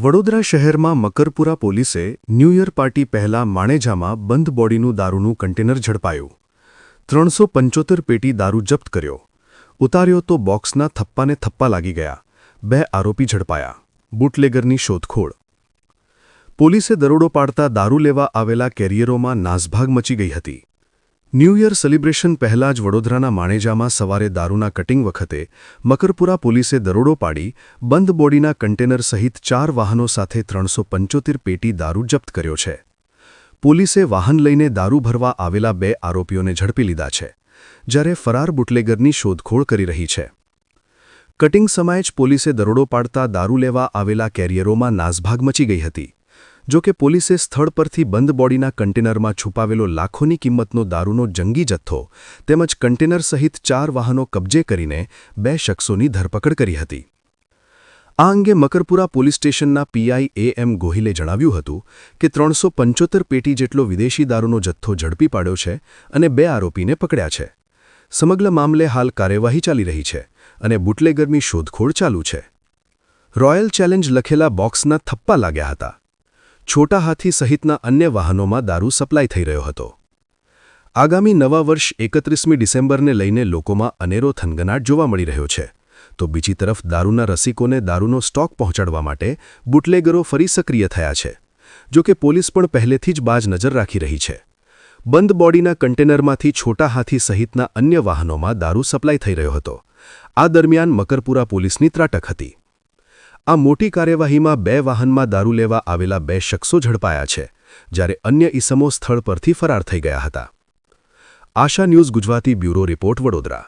વડોદરા શહેરમાં મકરપુરા પોલીસે new year party પહેલા માણેજામાં બંધ બોડીનું દારૂનું કન્ટેનર ઝડપાયું. ત્રણસો પંચોતેર પેટી દારૂ જપ્ત કર્યો. ઉતાર્યો તો બોક્સના થપ્પાને થપ્પા લાગી ગયા. બે આરોપી ઝડપાયા. બુટલેગરની શોધખોળ. પોલીસે દરોડો પાડતા દારૂ લેવા આવેલા કેરિયરોમાં નાસભાગ મચી ગઈ હતી. ન્યૂ યર સેલિબ્રેશન પહેલા જ વડોદરાના માણેજામાં સવારે દારૂના કટિંગ વખતે મકરપુરા પોલીસે દરોડો પાડી, બંધ બોડીના કન્ટેનર સહિત ચાર વાહનો સાથે ત્રણસો પંચોતેર પેટી દારૂ જપ્ત કર્યો છે. પોલીસે વાહન લઈને દારૂ ભરવા આવેલા બે આરોપીઓને ઝડપી લીધા છે, જ્યારે ફરાર બુટલેગરની શોધખોળ કરી રહી છે. કટિંગ સમયે જ પોલીસે દરોડો પાડતા દારૂ લેવા આવેલા કેરિયરોમાં નાસભાગ મચી ગઈ હતી. જો કે પોલીસે સ્થળ પરથી બંધ બોડીના કન્ટેનરમાં છુપાવેલો લાખોની કિંમતનો દારૂનો જંગી જથ્થો તેમજ કન્ટેનર સહિત ચાર વાહનો કબજે કરીને બે શખ્સોની ધરપકડ કરી હતી. આ અંગે મકરપુરા પોલીસ સ્ટેશનના પીઆઈ એ એમ ગોહિલે જણાવ્યું હતું કે ત્રણસો પંચોતેર પેટી જેટલો વિદેશી દારૂનો જથ્થો ઝડપી પાડ્યો છે અને બે આરોપીને પકડ્યા છે. સમગ્ર મામલે હાલ કાર્યવાહી ચાલી રહી છે અને બુટલેગરની શોધખોળ ચાલુ છે. રોયલ ચેલેન્જ લખેલા બોક્સના થપ્પા લાગ્યા હતા. છોટા હાથી સહિતના અન્ય વાહનોમાં દારૂ સપ્લાય થઈ રહ્યો હતો. આગામી નવા વર્ષ એકત્રીસમી ડિસેમ્બરને લઈને લોકોમાં અનેરો થનગનાટ જોવા મળી રહ્યો છે. તો બીજી તરફ દારૂના રસિકોને દારૂનો સ્ટોક પહોંચાડવા માટે બુટલેગરો ફરી સક્રિય થયા છે. જો કે પોલીસ પણ પહેલેથી જ બાજ નજર રાખી રહી છે. બંધ બોડીના કન્ટેનરમાંથી છોટા હાથી સહિતના અન્ય વાહનોમાં દારૂ સપ્લાય થઈ રહ્યો હતો. આ દરમિયાન મકરપુરા પોલીસની ત્રાટક હતી. આ મોટી કાર્યવાહીમાં બે વાહનમાં દારૂ લેવા આવેલા બે શખ્સો ઝડપાયા છે, જ્યારે અન્ય ઇસમો સ્થળ પરથી ફરાર થઈ ગયા હતા. Asha news Gujarati bureau report Vadodara.